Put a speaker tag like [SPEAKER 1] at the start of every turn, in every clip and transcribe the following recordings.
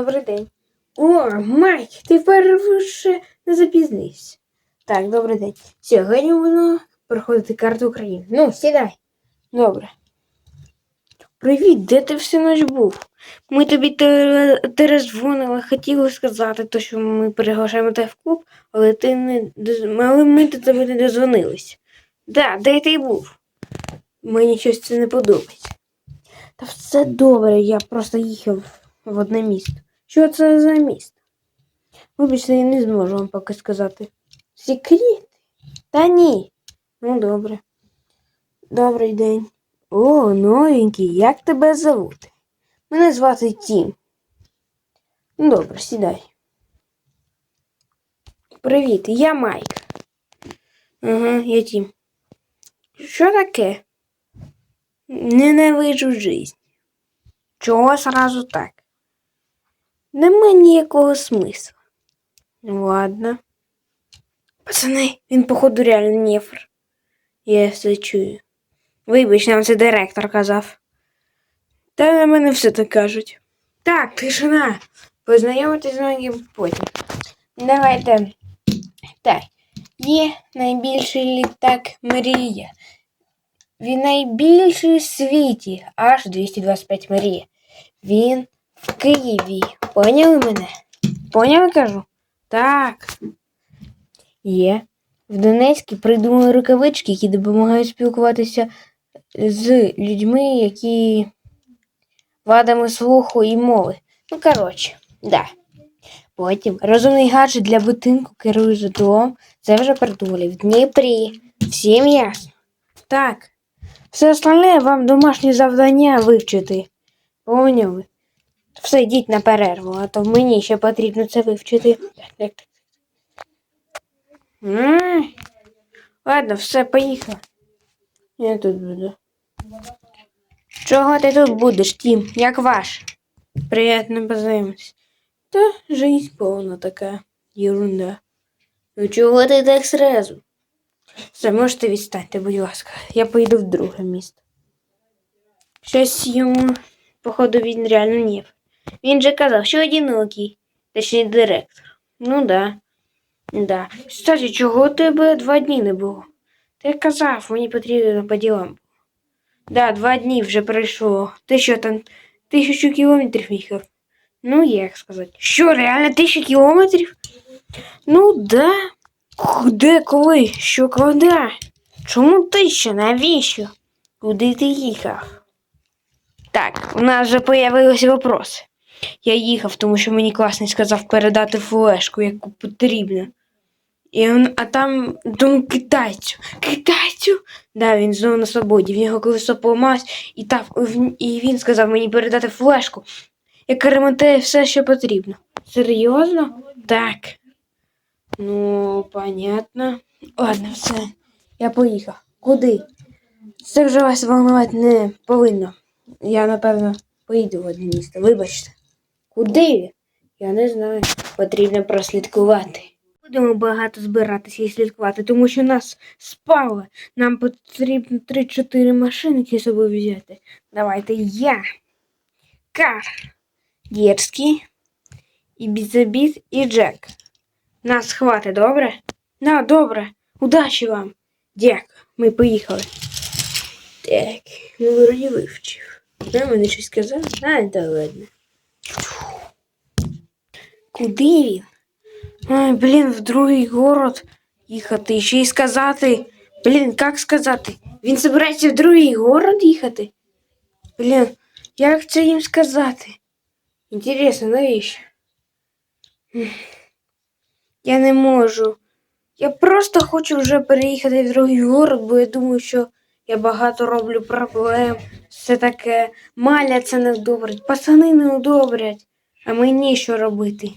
[SPEAKER 1] Добрий день. О, Майк, ти вперше не запізнився. Так, добрий день. Сьогодні воно проходити карту України. Ну, сідай. Добре. Привіт, де ти всю ніч був? Ми тобі перезвонили, хотіли сказати, то, що ми приглашаємо тебе в клуб, але ти не але ми до тебе не дозвонились. Да, де ти був? Мені щось це не подобається. Та все добре, я просто їхав в одне місто. Що це за місто? Вибачте, я не зможу вам поки сказати. Секрет? Та ні. Ну, добре. Добрий день. О, новенький, як тебе зовут? Мене звати Тім. Ну, добре, сідай. Привіт, я Майк. Ага, я Тім. Що таке? Ненавиджу жизнь. Чого сразу так? Нема ніякого смисла. Ну, Ладно. Пацани, він, походу, реально нефр. Я все чую. Вибач, нам це директор казав. Та на мене все так кажуть. Так, тишина. Познайомитись з ним потім. Давайте. Так. Є найбільший літак Мрія. Він найбільший в світі, аж 225 Марія. Він в Києві. Поняли мене? Поняли, кажу? Так. Є. В Донецьку придумали рукавички, які допомагають спілкуватися з людьми, які вадами слуху і мови. Ну, коротше, да. Потім розумний гаджет для будинку керує житлом. Це вже придумали в Дніпрі. Всім ясно. Так. Все остальне вам домашні завдання вивчити. Поняли? Все, йдіть на перерву, а то мені ще потрібно це вивчити. Ладно, все, поїхав. Я тут буду. Чого ти тут будеш, Тім? Як ваш? Приятно познайомитись. Та жизнь повна така ерунда. Ну чого ти так сразу? Все, можете відстаньте, будь ласка. Я поїду в друге місто. Щось йому, походу, він реально нів. Він же казав, що одинокий, точніше директор. Ну да. Да. Кстати, чого у тебе два дні не було? Ти казав, мені потрібно по ділам. Да, два дні вже пройшло. Ти що там тисячу кілометрів їхав? Ну, як сказати. Що, реально тисячу кілометрів? Ну да. Де, коли? Що, коли? Чому тисяча? Навіщо? Куди ти їхав? Так, у нас вже появилися вопроси. Я їхав, тому що мені класний сказав передати флешку, яку потрібно. І он, а там тому китайцю. Китайцю? Да, він знову на свободі. Він його колесо поламалось, і, та, і він сказав мені передати флешку, яка ремонтує все, що потрібно. Серйозно? Так. Ну, понятно. Ладно, все. Я поїхав. Куди? Це вже вас волнувати не повинно. Я, напевно, поїду в одне місто. Вибачте. Куди? Я не знаю. Потрібно прослідкувати. Будемо багато збиратися і слідкувати, тому що нас спали. Нам потрібно 3-4 машинки з собою взяти. Давайте я. Кар. Дерзкий. І Бізабіт, і Джек. Нас хватить, добре? На, добре. Удачі вам. Дякую. Ми поїхали. Так, ну вроді вивчив. На мене щось сказав? А, да ладно. Куди він? Ой, блін, в другий город їхати. Ще й сказати. Блін, як сказати? Він збирається в другий город їхати? Блін, як це їм сказати? Інтересно, навіщо? Я не можу. Я просто хочу вже переїхати в другий город, бо я думаю, що я багато роблю проблем. Все таке. Маля це не одобрить, пацани не одобрять. А мені що робити?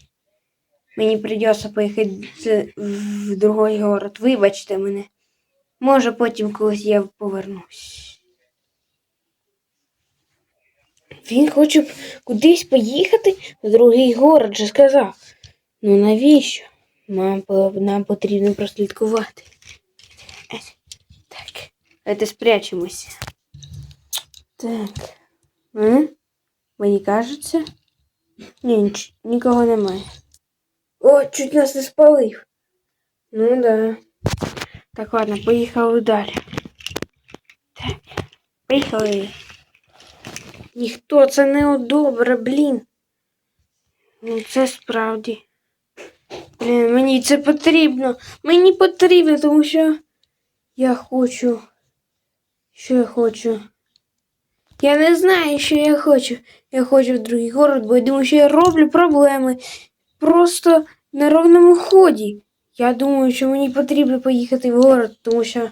[SPEAKER 1] Мені придеться поїхати в другий город. Вибачте мене. Може, потім колись я повернусь. Він хоче кудись поїхати в другий город, же сказав. Ну навіщо? Нам, нам потрібно прослідкувати. Так, давайте спрячемося. Так. А? Мені кажеться. Ні, ніч- нікого немає. О, чуть нас не спалив. Ну да. Так, ладно, поїхали далі. Так, поїхали. Ніхто це не одобре, блін. Ну, це справді. Блін, мені це потрібно. Мені потрібно, тому що я хочу. Що я хочу? Я не знаю, що я хочу. Я хочу в другий город, бо я думаю, що я роблю проблеми просто на ровному ході. Я думаю, що мені потрібно поїхати в город, тому що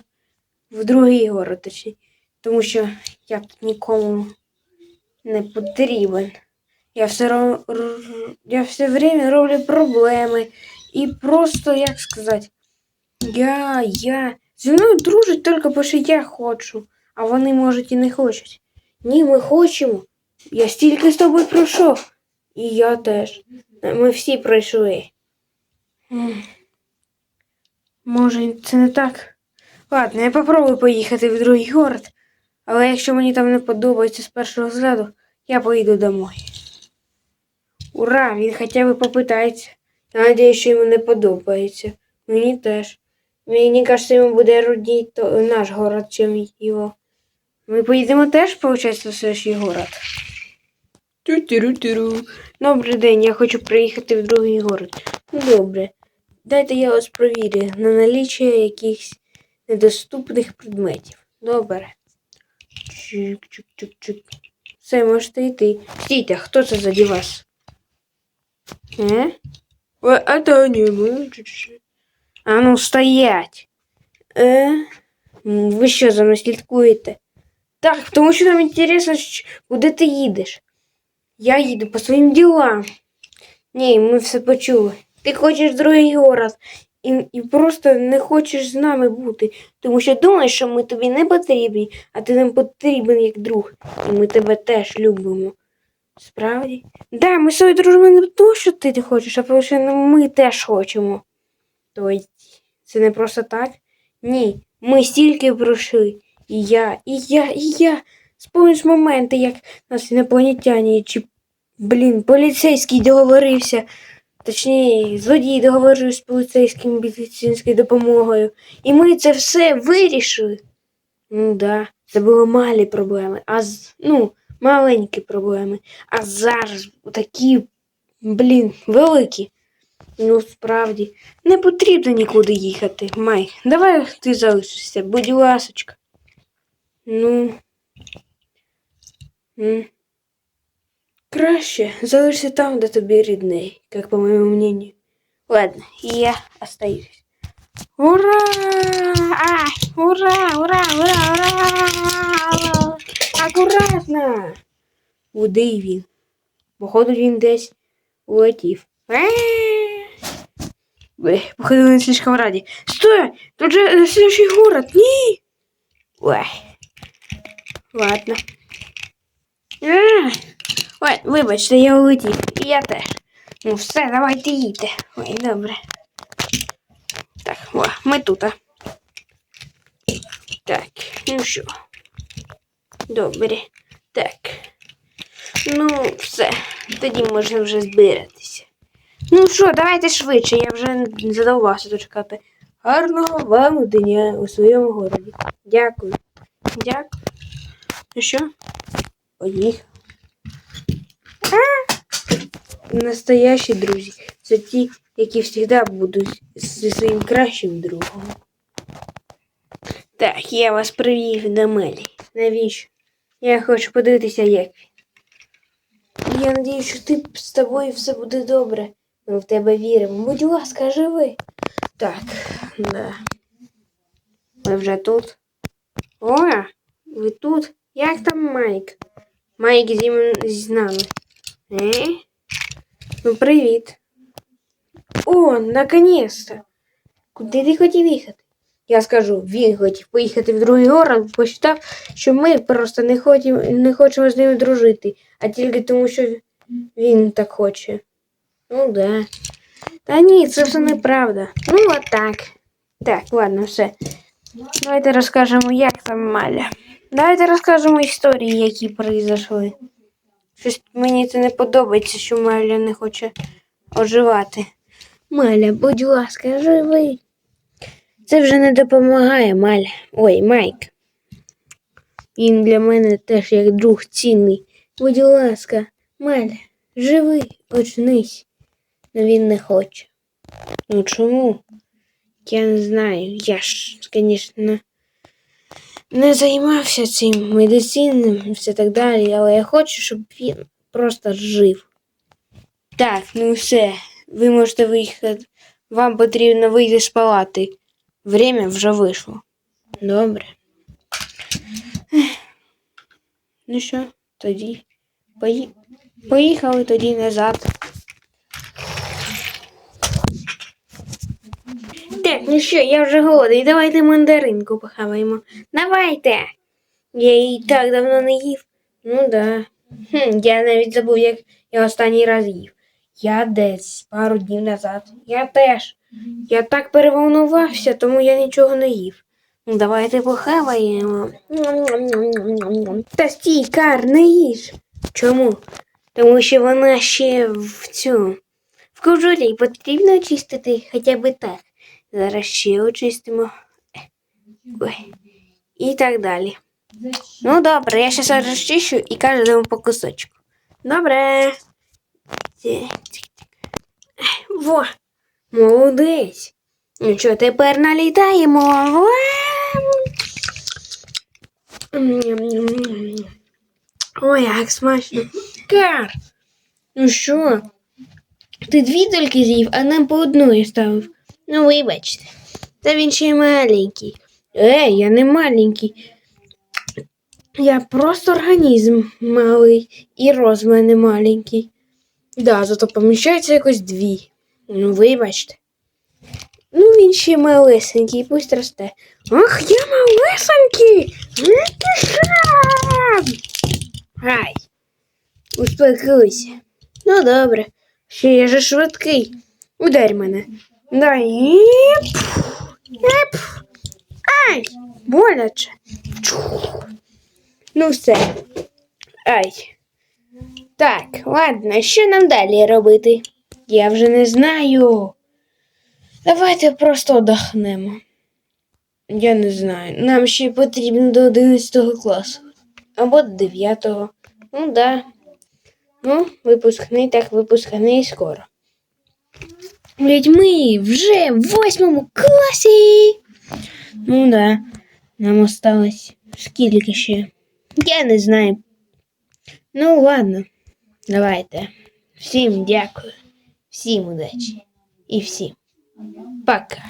[SPEAKER 1] в другий город, точніше. Тому що я тут нікому не потрібен. Я все, я все время роблю проблеми. І просто, як сказати, я, я. Зі мною дружать тільки бо що я хочу, а вони, можуть, і не хочуть. Ні, ми хочемо. Я стільки з тобою пройшов. І я теж. Ми всі пройшли. Може, це не так? Ладно, я попробую поїхати в другий город, але якщо мені там не подобається з першого взгляду, я поїду домой. Ура! Він хоча б попитається. Я надіюсь, що йому не подобається. Мені теж. Мені кажеться, йому буде родіть то наш город, чим його. Ми поїдемо теж, виходить, в следующий город. Тю-тю-ру-тю-ру. Добрий день, я хочу приїхати в другий город. Ну, добре. Дайте я вас провірю на наліччя якихось недоступних предметів. Добре. Чик-чик-чик-чик. Все, можете йти. Стійте, хто це заді вас? Е? А то. А ну, стоять. Е? Ви що за мною слідкуєте? Так, тому що нам інтересно, куди ти їдеш. Я їду по своїм ділам. Ні, ми все почули. Ти хочеш другий город і, і просто не хочеш з нами бути, тому що думаєш, що ми тобі не потрібні, а ти нам потрібен як друг. І ми тебе теж любимо. Справді? Да, ми собі дружимо не тому, що ти не хочеш, а тому що ми теж хочемо. Тобто, це не просто так? Ні, ми стільки пройшли. І я, і я, і я. Спомніш моменти, як нас інопланетяні чи, блін, поліцейський договорився. Точніше, злодій договорився з поліцейським медицинською допомогою. І ми це все вирішили. Ну да, це були малі проблеми, а ну, маленькі проблеми. А зараз такі, блін, великі. Ну, справді, не потрібно нікуди їхати. Май, давай ти залишишся, будь ласочка. Ну. Краще залишся там, де тобі рідний, як по моєму мнению. Ладно, я остаюсь. Ура! Ай, ура, ура, ура, ура! Акуратно! Куди він? Походу він десь улетів. Е! Походу він слишком раді. Стой! Тут же следующий город. Ні! Ой. Ладно. А! Ой, вибачте, я улетів. І я теж. Ну все, давайте їдьте. Ой, добре. Так, о, ми тут. а. Так, ну що. Добре. Так. Ну, все. Тоді можна вже збиратися. Ну що, давайте швидше, я вже задовбався тут чекати. Гарного вам дня у своєму городі. Дякую. Дякую. Ну що? Поїхав. Настоящі друзі. Це ті, які завжди будуть зі своїм кращим другом. Так, я вас привів до Мелі. Навіщо? Я хочу подивитися, як. Я надію, що ти з тобою все буде добре. Ми в тебе віримо. Будь ласка, живи. Так, да. Ви вже тут? О, ви тут? Як там Майк? Майк зі, м- з. Е? Ну, привіт. О, наконец-то. Куди ти хотів їхати? Я скажу, він хотів поїхати в другий город, посчитав, що ми просто не, хотім, не хочемо з ним дружити, а тільки тому, що він так хоче. Ну да. Та ні, це все неправда. Ну, от так. Так, ладно, все. Давайте розкажемо, як там Маля. Давайте розкажемо історії, які произошли. Щось мені це не подобається, що Маля не хоче оживати. Маля, будь ласка, живи. Це вже не допомагає, Маля. Ой, Майк. Він для мене теж як друг цінний. Будь ласка, Маля, живи, очнись. Ну він не хоче. Ну чому? Я не знаю. Я ж, звісно, не займався цим медицинним і все так далі, але я хочу, щоб він просто жив. Так, ну все, ви можете виїхати. Вам потрібно вийти з палати. Время вже вийшло. Добре. Ну що, тоді пої... поїхали тоді назад. Так, ну що, я вже голодний. Давайте мандаринку похаваємо. Давайте. Я її так давно не їв. Ну да. Хм, я навіть забув, як я останній раз їв. Я десь пару днів назад. Я теж. Я так переволнувався, тому я нічого не їв. Ну, давайте похаваємо. Та стій, Кар, не їж. Чому? Тому що вона ще в цю. В кожурі потрібно очистити хоча б так. Зараз ще очистимо. Ой. І так далі. Ну, добре, я зараз розчищу і кожному по кусочку. Добре. Во, молодець. Ну що, тепер налітаємо. Ой, як смачно. Кар. Ну що? Ти дві тільки з'їв, а нам по одної ставив. Ну, вибачте. Та він ще й маленький. Ей, я не маленький. Я просто організм малий і роз мене маленький. Да, зато поміщається якось дві. Ну, вибачте. Ну, він ще малесенький, пусть росте. Ах, я малесенький! Гай, успокойся. Ну, добре. Ще я же швидкий. Ударь мене. Іп. Іп. Ай! Боляче. Ну все. Ай. Так, ладно, що нам далі робити? Я вже не знаю. Давайте просто отдохнемо. Я не знаю. Нам ще потрібно до 11 класу. Або до 9. Ну да. Ну, випускний, так випускний скоро. Ведь ми вже в восьмому класі. Ну да. Нам осталось скільки ще? Я не знаю. Ну ладно. Давайте. Всім дякую. Всім удачі. І всім пока.